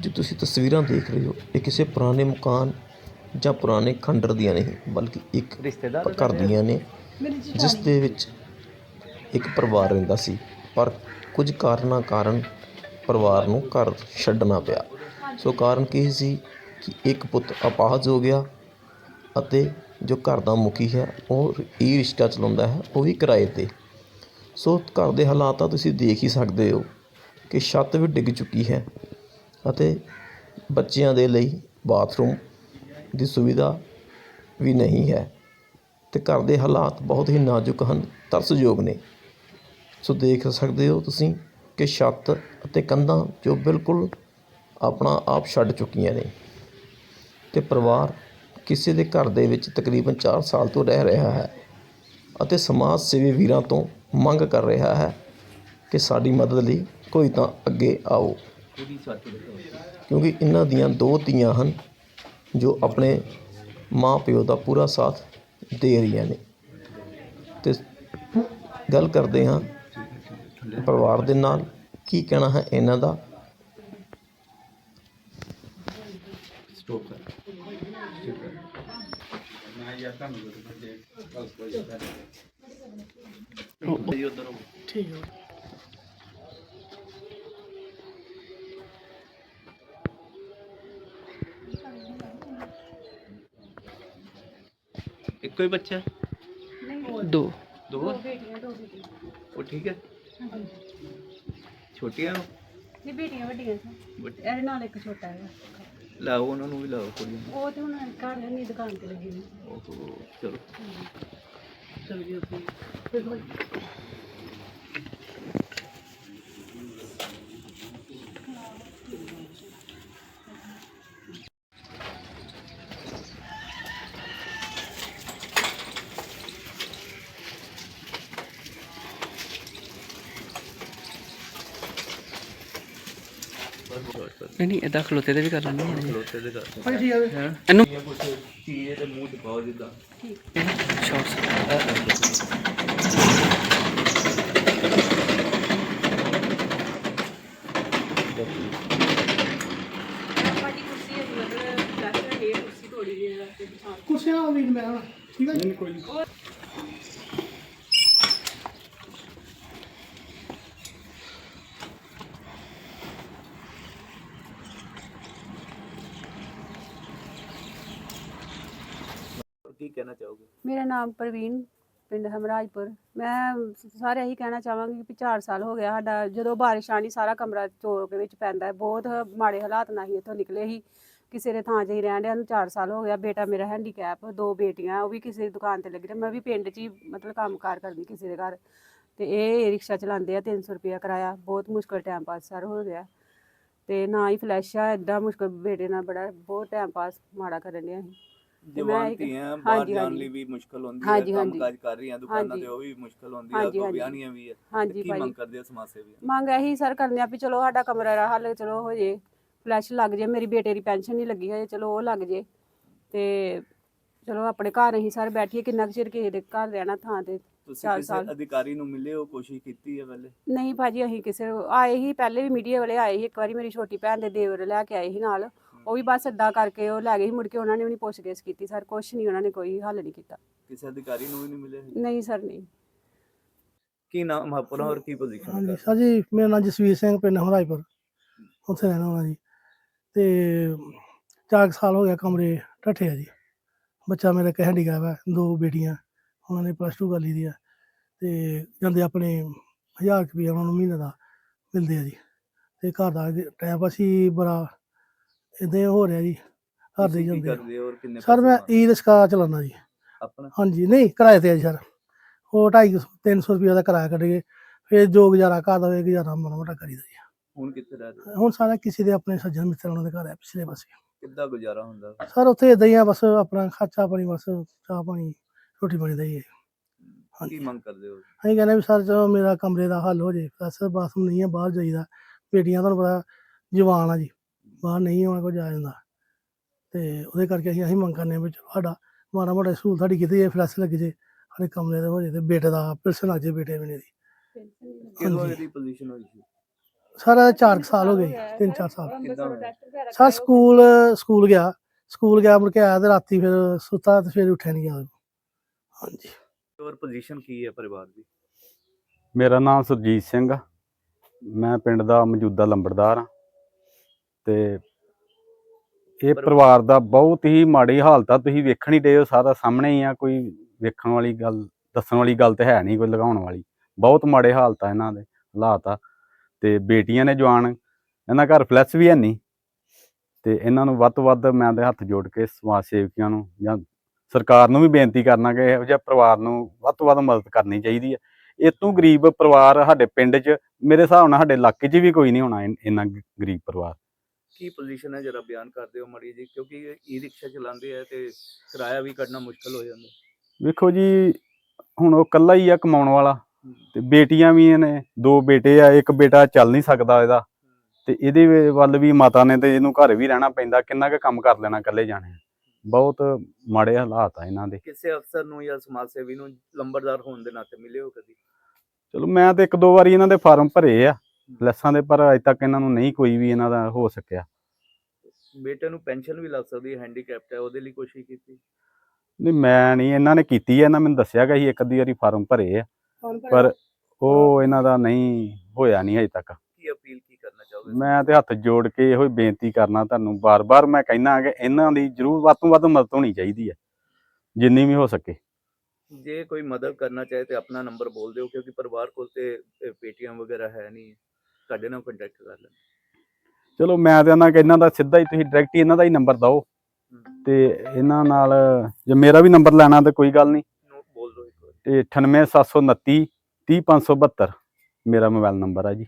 ਜੋ ਤੁਸੀਂ ਤਸਵੀਰਾਂ ਦੇਖ ਰਹੇ ਹੋ। ਇਹ ਕਿਸੇ ਪੁਰਾਣੇ ਮਕਾਨ ਜਾਂ ਪੁਰਾਣੇ ਖੰਡਰ ਦੀਆਂ ਨਹੀਂ ਬਲਕਿ ਇੱਕ ਰਿਸ਼ਤੇਦਾਰ ਘਰ ਦੀਆਂ ਨੇ ਜਿਸ ਦੇ ਵਿੱਚ ਇੱਕ ਪਰਿਵਾਰ ਰਹਿੰਦਾ ਸੀ। ਪਰ ਕੁਝ ਕਾਰਨਾਂ ਕਾਰਨ ਪਰਿਵਾਰ ਨੂੰ ਘਰ ਛੱਡਣਾ ਪਿਆ। ਸੋ ਕਾਰਨ ਕੀ ਸੀ ਕਿ ਇੱਕ ਪੁੱਤ ਅਪਾਹਜ ਹੋ ਗਿਆ ਅਤੇ ਜੋ ਘਰ ਦਾ ਮੁਖੀ ਹੈ ਉਹ ਇਹ ਰਿਸ਼ਤਾ ਚਲਾਉਂਦਾ ਹੈ ਉਹ ਵੀ ਕਿਰਾਏ ਤੇ। ਸੋ ਘਰ ਦੇ ਹਾਲਾਤ ਤਾਂ ਤੁਸੀਂ ਦੇਖ ਹੀ ਸਕਦੇ ਹੋ ਕਿ ਛੱਤ ਵੀ ਡਿੱਗ ਚੁੱਕੀ ਹੈ। ਅਤੇ ਬੱਚਿਆਂ ਦੇ ਲਈ ਬਾਥਰੂਮ ਦੀ ਸੁਵਿਧਾ ਵੀ ਨਹੀਂ ਹੈ ਅਤੇ ਘਰ ਦੇ ਹਾਲਾਤ ਬਹੁਤ ਹੀ ਨਾਜ਼ੁਕ ਹਨ, ਤਰਸਯੋਗ ਨੇ। ਸੋ ਦੇਖ ਸਕਦੇ ਹੋ ਤੁਸੀਂ ਕਿ ਛੱਤ ਅਤੇ ਕੰਧਾਂ ਜੋ ਬਿਲਕੁਲ ਆਪਣਾ ਆਪ ਛੱਡ ਚੁੱਕੀਆਂ ਨੇ ਅਤੇ ਪਰਿਵਾਰ ਕਿਸੇ ਦੇ ਘਰ ਦੇ ਵਿੱਚ ਤਕਰੀਬਨ 4 ਸਾਲ ਤੋਂ ਰਹਿ ਰਿਹਾ ਹੈ ਅਤੇ ਸਮਾਜ ਸੇਵੀ ਵੀਰਾਂ ਤੋਂ ਮੰਗ ਕਰ ਰਿਹਾ ਹੈ ਕਿ ਸਾਡੀ ਮਦਦ ਲਈ ਕੋਈ ਤਾਂ ਅੱਗੇ ਆਓ। ਕਿਉਂਕਿ ਇਹਨਾਂ ਦੀਆਂ ਦੋ ਧੀਆਂ ਹਨ ਜੋ ਆਪਣੇ ਮਾਂ ਪਿਓ ਦਾ ਪੂਰਾ ਸਾਥ ਦੇ ਰਹੀਆਂ ਨੇ। ਤੇ ਗੱਲ ਕਰਦੇ ਹਾਂ ਪਰਿਵਾਰ ਦੇ ਨਾਲ ਕੀ ਕਹਿਣਾ ਹੈ ਇਹਨਾਂ ਦਾ? ਸਟੋਪ ਕਰ। ਠੀਕ ਹੈ। ਇੱਕੋ ਹੀ ਬੱਚਾ ਦੋ। ਦੋ? ਉਹ ਠੀਕ ਹੈ? ਛੋਟੀਆਂ ਨੂੰ ਨਹੀਂ ਬੇਟੀਆਂ ਵੱਡੀਆਂ ਸਨ ਇਹਦੇ ਨਾਲ ਇੱਕ ਛੋਟਾ ਹੈ। ਲਾਓ ਉਹਨਾਂ ਨੂੰ ਵੀ ਲਾਓ ਕੁੜੀਆਂ ਨੂੰ। ਉਹ ਤੇ ਹੁਣ ਘਰ ਨਹੀਂ ਦੁਕਾਨ ਤੇ ਲੱਗੀ ਹੋਈ ਓਹੋ ਚਲੋ। ਚਲ ਜੀ ਨਹੀਂ ਨਹੀਂ ਇਦਾਂ ਖਲੋਤੇ ਤੇ ਵੀ ਕਰ ਲੈਂਦੇ ਹਾਂ ਖਲੋਤੇ ਦੇ ਕਰ ਹਾਂ ਠੀਕ ਹੈ? ਇਹਨੂੰ ਚੀਜ਼ ਤੇ ਮੂੰਹ ਦਿਖਾਓ ਜਿੱਦਾਂ। ਸ਼ਾਰਟਸ ਸਾਡੀ ਕੁਰਸੀ ਹੈ ਮਤਲਬ ਲੱਗ ਰਹੀ ਹੈ ਕੁਰਸੀ ਥੋੜੀ ਜਿਹੀ ਰੱਖ ਕੇ ਬਿਠਾ ਕੁਰਸੀਆਂ ਵੀ ਮੈਂ ਠੀਕ ਹੈ ਕਹਿਣਾ ਚਾਹੋਗੇ? ਮੇਰਾ ਨਾਮ ਪ੍ਰਵੀਨ, ਪਿੰਡ ਹਮਰਾਜਪੁਰ। ਮੈਂ ਸਾਰੇ ਇਹੀ ਕਹਿਣਾ ਚਾਹਾਂਗੀ ਕਿ 4 ਸਾਲ ਹੋ ਗਿਆ ਸਾਡਾ ਜਦੋਂ ਬਾਰਿਸ਼ ਆਣੀ ਸਾਰਾ ਕਮਰਾ ਚੋਰ ਦੇ ਵਿੱਚ ਪੈਂਦਾ ਹੈ। ਬਹੁਤ ਮਾੜੇ ਹਾਲਾਤ ਨਾਲ ਹੀ ਇੱਥੋਂ ਨਿਕਲੇ ਸੀ। ਕਿਸੇ ਦੇ ਥਾਂ 'ਚ ਹੀ ਰਹਿਣ ਡਿਆ ਨੂੰ 4 ਸਾਲ ਹੋ ਗਿਆ ਬੇਟਾ ਮੇਰਾ ਹੈਂਡੀਕੈਪ ਦੋ ਬੇਟੀਆਂ, ਉਹ ਵੀ ਕਿਸੇ ਦੀ ਦੁਕਾਨ ਤੇ ਲੱਗੀ ਤੇ ਮੈਂ ਵੀ ਪਿੰਡ 'ਚ ਹੀ ਮਤਲਬ ਕੰਮਕਾਰ ਕਰਦੀ ਕਿਸੇ ਦੇ ਘਰ। ਤੇ ਇਹ ਰਿਕਸ਼ਾ ਚਲਾਉਂਦੇ ਆ 300 ਰੁਪਇਆ ਕਿਰਾਇਆ। ਬਹੁਤ ਮੁਸ਼ਕਲ ਟਾਈਮ ਪਾਸ ਸਰ ਹੋ ਗਿਆ। ਤੇ ਨਾ ਹੀ ਫਲੈਸ਼ ਆ, ਏਦਾਂ ਮੁਸ਼ਕਲ ਬੇਟੇ ਨਾਲ ਬੜਾ, ਬਹੁਤ ਟਾਈਮ ਪਾਸ ਮਾੜਾ ਕਰਨ ਡਿਆ ਸੀ। ਜਵਾਨ ਧੀਆਂ ਬਾਹਰ ਹਾਂਜੀ, ਜਾਣ ਹਾਂਜੀ। ਲਈ ਵੀ ਮੁਸ਼ਕਲ ਹੁੰਦੀ ਹਾਂਜੀ, ਹੈ ਹਾਂਜੀ। ਕੰਮਕਾਜ ਕਰ ਰਹੀਆਂ ਦੁਕਾਨਾਂ ਹਾਂਜੀ। ਤੇ ਉਹ ਵੀ ਮੁਸ਼ਕਲ ਹੁੰਦੀ ਹੈ ਹਾਂਜੀ, ਅੱਗੋਂ ਹਾਂਜੀ। ਵੀ ਹੈ ਹਾਂਜੀ ਕੀ ਭਾਈ ਮੰਗ ਕਰਦੇ ਹੋ ਸਮਾਜ ਸੇਵੀ ਮੰਗ ਇਹੀ ਸਰ ਕਰਨੇ ਆ ਵੀ ਚਲੋ ਸਾਡਾ ਕਮਰਾ ਦਾ ਹੱਲ ਚਲੋ ਹੋ ਜੇ ਫਲੈਸ਼ ਲੱਗ ਜੇ ਮੇਰੀ ਬੇਟੇ ਦੀ ਪੈਨਸ਼ਨ ਨਹੀਂ ਲੱਗੀ ਹੋਏ ਚਲੋ ਉਹ ਲੱਗ ਜੇ ਤੇ ਚਲੋ ਆਪਣੇ ਘਰ ਅਸੀਂ ਸਰ ਬੈਠੀਏ ਕਿੰਨਾ ਕੁ ਚਿਰ ਕਿਸੇ ਦੇ ਘਰ ਰਹਿਣਾ ਥਾਂ ਤੇ ਤੁਸੀਂ ਚਾਰ ਕਿਸੇ ਸਾਲ। ਅਧਿਕਾਰੀ ਨੂੰ ਮਿਲੇ ਹੋ ਕੋਸ਼ਿਸ਼ ਕੀਤੀ ਹੈ ਪਹਿਲੇ ਨਹੀਂ ਭਾਜੀ ਅਸੀਂ ਕਿਸੇ ਆਏ ਹੀ ਪਹਿਲੇ ਵੀ ਮੀਡੀਆ ਵਾਲੇ ਆਏ ਸੀ ਇੱਕ ਵਾਰੀ ਮੇਰੀ ਛੋਟੀ ਭੈਣ ਦੇ ਦੇਵਰ ਲੈ ਕੇ ਆਏ ਸੀ ਨਾਲ ਉਹ ਵੀ ਬਸ ਏਦਾਂ ਕਰਕੇ ਉਹ ਲੈ ਗਏ ਸੀ ਮੁੜ ਕੇ ਉਹਨਾਂ ਨੇ ਵੀ ਨਹੀਂ ਪੁੱਛਗਿੱਛ ਕੀਤੀ ਸਰ ਕੁਛ ਨਹੀਂ ਉਹਨਾਂ ਨੇ ਕੋਈ ਹੱਲ ਨਹੀਂ ਕੀਤਾ। ਕਿਸੇ ਅਧਿਕਾਰੀ ਨੂੰ ਵੀ ਨਹੀਂ ਮਿਲੇ ਨਹੀਂ ਸਰ ਨਹੀਂ। ਕੀ ਨਾਮ ਆਪਣਾ ਔਰ ਕੀ ਪੋਜੀਸ਼ਨ ਹਾਂਜੀ ਸਰ ਜੀ ਮੇਰਾ ਨਾਮ ਜਸਵੀਰ ਸਿੰਘ ਪਿੰਡ ਹਮਰਾਜਪੁਰ ਉੱਥੇ ਰਹਿਣਾ ਹਾਂ ਜੀ। ਤੇ ਚਾਰ ਕੁ ਸਾਲ ਹੋ ਗਿਆ ਕਮਰੇ ਢੱਠੇ ਆ ਜੀ। ਬੱਚਾ ਮੇਰਾ ਇੱਕ ਹੈਂਡੀਕੈਪ ਹੈ ਦੋ ਬੇਟੀਆਂ ਉਹਨਾਂ ਨੇ ਪਲੱਸ 2 ਕਰ ਲਈ ਦੀ ਆ। ਤੇ ਜਾਂਦੇ ਆਪਣੇ 1000 ਰੁਪਏ ਉਹਨਾਂ ਨੂੰ ਮਹੀਨੇ ਦਾ ਮਿਲਦੇ ਆ ਜੀ। ਤੇ ਘਰ ਦਾ ਟਾਈਮ ਪਾਸ ਹੀ ਬੜਾ ਇਦਾਂ ਹੋ ਰਿਹਾ ਜੀ ਘਰ ਦੇ ਹੀ ਜਾਂਦੇ ਆ। ਕਰਦੇ ਹੋ ਔਰ ਕਿੰਨੇ ਸਰ ਪੈਸੇ ਮੈਂ ਕਮਾਉਂਦੇ ਈ ਰਿਕਸ਼ਾ ਚਲਾਉਂਦਾ ਜੀ। ਹੋ? ਆਪਣਾ? ਹਾਂਜੀ ਨਹੀਂ ਕਿਰਾਏ ਤੇ ਆ ਜੀ ਸਰ। ਉਹ 250 300 ਰੁਪਏ ਦਾ ਕਿਰਾਇਆ ਕੱਢ ਕੇ ਫਿਰ ਜੋ ਗੁਜ਼ਾਰਾ ਘਰ ਦਾ ਹੋਏ ਗੁਜ਼ਾਰਾ ਮਾੜਾ ਮੋਟਾ ਕਰੀਦਾ ਜੀ। ਹੁਣ ਕਿੱਥੇ ਰਹਿ ਰਹੇ ਹੋ? ਹੁਣ ਸਾਰਾ ਕਿਸੇ ਦੇ ਆਪਣੇ ਸੱਜਣ ਮਿੱਤਰ ਉਹਨਾਂ ਦੇ ਘਰ ਹੈ ਪਿਛਲੇ ਪਾਸੇ। ਕਿੱਦਾਂ ਗੁਜ਼ਾਰਾ ਹੁੰਦਾ? ਸਰ ਉੱਥੇ ਇਦਾਂ ਹੀ ਆ ਬਸ ਆਪਣਾ ਖਰਚਾ ਪਾਣੀ ਬਸ ਚਾਹ ਪਾਣੀ ਰੋਟੀ ਪਾਣੀ ਦਾ ਹੀ ਹੈ। ਕੀ ਹਾਂਜੀ। ਮੰਗ ਕਰਦੇ ਹੋ? ਅਸੀਂ ਕਹਿੰਦੇ ਵੀ ਸਰ ਚਲੋ ਮੇਰਾ ਕਮਰੇ ਦਾ ਹੱਲ ਹੋ ਜੇ। ਬਸ ਬਾਥਰੂਮ ਨਹੀਂ ਹੈ ਬਾਹਰ ਜਾਈਦਾ। ਬੇਟੀਆਂ ਤੁਹਾਨੂੰ ਪਤਾ ਜਵਾਨ ਆ ਜੀ। ਬਾਹਰ ਨਹੀਂ ਉਹਨਾਂ ਕੋਲ ਜਾ ਜਾਂਦਾ ਤੇ ਉਹਦੇ ਕਰਕੇ ਅਸੀਂ ਅਸੀਂ ਮੰਗ ਕਰਨੇ ਆ ਵੀ ਚਲੋ ਸਾਡਾ ਮਾੜਾ ਮੋਟਾ ਸਹੂਲਤ ਸਾਡੀ ਕਿਤੇ ਫਲੈਸ਼ ਲੱਗ ਜੇ ਸਾਡੇ ਕਮਰੇ ਦਾ ਹੋ ਜੇ ਤੇ ਬੇਟੇ ਦਾ ਪਿਲਸਨ ਲੱਗ ਜੇ ਬੇਟੇ ਮੇਰੇ ਦੀ। ਪੋਜੀਸ਼ਨ ਹੋਈ ਸੀ? ਸਾਰਾ 4 ਸਾਲ ਹੋ ਗਏ 3-4 ਸਾਲ? ਸਰ ਸਕੂਲ ਸਕੂਲ ਗਿਆ। ਸਕੂਲ ਗਿਆ ਮੁੜ ਕੇ ਆਇਆ ਤੇ ਰਾਤੀ ਫਿਰ ਸੁੱਤਾ ਤੇ ਫਿਰ ਉੱਠਿਆ ਨਹੀਂ ਗਿਆ ਹਾਂਜੀ। ਹੋਰ ਪੋਜੀਸ਼ਨ ਕੀ ਹੈ ਪਰਿਵਾਰ ਦੀ? ਮੇਰਾ ਨਾਮ ਸੁਰਜੀਤ ਸਿੰਘ ਆ। ਮੈਂ ਪਿੰਡ ਦਾ ਮੌਜੂਦਾ ਲੰਬੜਦਾਰ ਆ। ਤੇ ਇਹ ਪਰ- ਪਰਿਵਾਰ ਦਾ ਬਹੁਤ ਹੀ ਮਾੜੀ ਹਾਲਤ ਆ ਤੁਸੀਂ ਵੇਖਣ ਹੀ ਡੇ ਹੋ ਸਾਰਾ ਸਾਹਮਣੇ ਹੀ ਆ ਕੋਈ ਵੇਖਣ ਵਾਲੀ ਗੱਲ ਦੱਸਣ ਵਾਲੀ ਗੱਲ ਤੇ ਹੈ ਨਹੀਂ ਕੋਈ ਲਗਾਉਣ ਵਾਲੀ। ਬਹੁਤ ਮਾੜੇ ਹਾਲਤ ਆ ਇਹਨਾਂ ਦੇ ਹਾਲਾਤ ਆ ਤੇ ਬੇਟੀਆਂ ਨੇ ਜਵਾਨ ਇਹਨਾਂ ਘਰ ਫਲੈਸ਼ ਵੀ ਹੈ ਨਹੀਂ ਤੇ ਇਹਨਾਂ ਨੂੰ ਵੱਧ ਤੋਂ ਵੱਧ ਮੈਂ ਦੇ ਹੱਥ ਜੋੜ ਕੇ ਸਮਾਜ ਸੇਵਕੀਆਂ ਨੂੰ ਜਾਂ ਸਰਕਾਰ ਨੂੰ ਵੀ ਬੇਨਤੀ ਕਰਨਾ ਕਿ ਇਹੋ ਜਿਹੇ ਪਰਿਵਾਰ ਨੂੰ ਵੱਧ ਤੋਂ ਵੱਧ ਮਦਦ ਕਰਨੀ ਚਾਹੀਦੀ ਹੈ ਇਹ ਤੋਂ ਗਰੀਬ ਪਰਿਵਾਰ ਸਾਡੇ ਪਿੰਡ 'ਚ ਮੇਰੇ ਹਿਸਾਬ ਨਾਲ ਸਾਡੇ ਇਲਾਕੇ 'ਚ ਵੀ ਕੋਈ ਨਹੀਂ ਹੋਣਾ ਇਨ- ਗਰੀਬ ਪਰਿਵਾਰ। ਕੀ ਪੋਜੀਸ਼ਨ ਹੈ ਜਰਾ ਬਿਆਨ ਕਰਦੇ ਹੋ ਮੜੀ ਜੀ ਕਿਉਂਕਿ ਈ ਰਿਕਸ਼ਾ ਚਲਾਉਂਦੇ ਆ ਤੇ ਕਿਰਾਇਆ ਵੀ ਕੱਢਣਾ ਮੁਸ਼ਕਲ ਹੋ ਜਾਂਦਾ। ਵੇਖੋ ਜੀ ਹੁਣ ਉਹ ਇਕੱਲਾ ਹੀ ਆ ਕਮਾਉਣ ਵਾਲਾ ਤੇ ਬੇਟੀਆਂ ਵੀ ਨੇ ਦੋ ਬੇਟੇ ਆ ਇੱਕ ਬੇਟਾ ਚੱਲ ਨਹੀਂ ਸਕਦਾ ਇਹਦਾ। ਤੇ ਇਹਦੇ ਵੱਲ ਵੀ ਮਾਤਾ ਨੇ ਤੇ ਇਹਨੂੰ ਘਰ ਵੀ ਰਹਿਣਾ ਪੈਂਦਾ ਕਿੰਨਾ ਕੁ ਕੰਮ ਕਰ ਲੈਣਾ ਇਕੱਲੇ ਜਾਣੇ ਬਹੁਤ ਮਾੜੇ ਹਾਲਾਤ ਆ ਇਹਨਾਂ ਦੇ। ਕਿਸੇ ਅਫਸਰ ਨੂੰ ਜਾਂ ਸਮਾਜ ਸੇਵੀ ਨੂੰ ਲੰਬੜਦਾਰ ਹੋਣ ਦੇ ਨਾਤੇ ਮਿਲੇ ਹੋ ਕਦੀ? ਚਲੋ ਮੈਂ ਤੇ ਇੱਕ ਦੋ ਵਾਰੀ ਇਹਨਾਂ ਦੇ ਫਾਰਮ ਭਰੇ ਆ ਲੈਸਾਂ ਦੇ ਪਰ ਅਜੇ ਤੱਕ ਇਹਨਾਂ ਨੂੰ ਨਹੀਂ ਕੋਈ ਵੀ ਇਹਨਾਂ ਦਾ ਹੋ ਸਕਿਆ। ਬੇਟੇ ਨੂੰ ਪੈਨਸ਼ਨ ਵੀ ਲੱਗ ਸਕਦੀ ਹੈ ਹੈਂਡੀਕੈਪਟ ਹੈ ਉਹਦੇ ਲਈ ਕੋਸ਼ਿਸ਼ ਕੀਤੀ? ਨਹੀਂ ਮੈਂ ਨਹੀਂ ਇਹਨਾਂ ਨੇ ਕੀਤੀ ਹੈ ਇਹਨਾਂ ਮੈਨੂੰ ਦੱਸਿਆ ਕਿ ਅਸੀਂ ਇੱਕ ਅੱਧੀ ਵਾਰੀ ਫਾਰਮ ਭਰੇ ਆ। ਪਰ ਉਹ ਇਹਨਾਂ ਦਾ ਨਹੀਂ ਹੋਇਆ ਨਹੀਂ ਅਜੇ ਤੱਕ। ਕੀ ਅਪੀਲ ਕੀ ਕਰਨਾ ਚਾਹੋਗੇ? ਮੈਂ ਤੇ ਹੱਥ ਜੋੜ ਕੇ ਇਹੋ ਹੀ ਬੇਨਤੀ ਕਰਨਾ ਤੁਹਾਨੂੰ ਬਾਰ-ਬਾਰ ਮੈਂ ਕਹਿਣਾ ਕਿ ਇਹਨਾਂ ਦੀ ਜ਼ਰੂਰ ਵੱਧ ਤੋਂ ਵੱਧ ਮਦਦ ਹੋਣੀ ਚਾਹੀਦੀ ਹੈ ਜਿੰਨੀ ਵੀ ਹੋ ਸਕੇ। ਜੇ ਕੋਈ ਮਦਦ ਕਰਨਾ ਚਾਹੇ ਤੇ ਆਪਣਾ ਨੰਬਰ ਬੋਲ ਦਿਓ ਕਿਉਂਕਿ ਪਰਿਵਾਰ ਕੋਲ ਤੇ ਪੇਟੀਐਮ ਵਗੈਰਾ ਹੈ ਨਹੀਂ ਤੁਹਾਡੇ ਨਾਲ ਕੰਟੈਕਟ ਕਰ ਲੈਣ ਚਲੋ ਮੈਂ ਤੇ ਉਹਨਾਂ ਕਿ ਇਹਨਾਂ ਦਾ ਸਿੱਧਾ ਹੀ ਤੁਸੀਂ ਡਾਇਰੈਕਟ ਹੀ ਇਹਨਾਂ ਦਾ ਹੀ ਨੰਬਰ ਦਿਓ। ਤੇ ਇਹਨਾਂ ਨਾਲ ਜੇ ਮੇਰਾ ਵੀ ਨੰਬਰ ਲੈਣਾ ਤੇ ਕੋਈ ਗੱਲ ਨਹੀਂ। ਬੋਲ ਦਿਓ ਇੱਕ ਵਾਰ। ਤੇ 98729 30572 ਮੇਰਾ ਮੋਬਾਈਲ ਨੰਬਰ ਆ ਜੀ।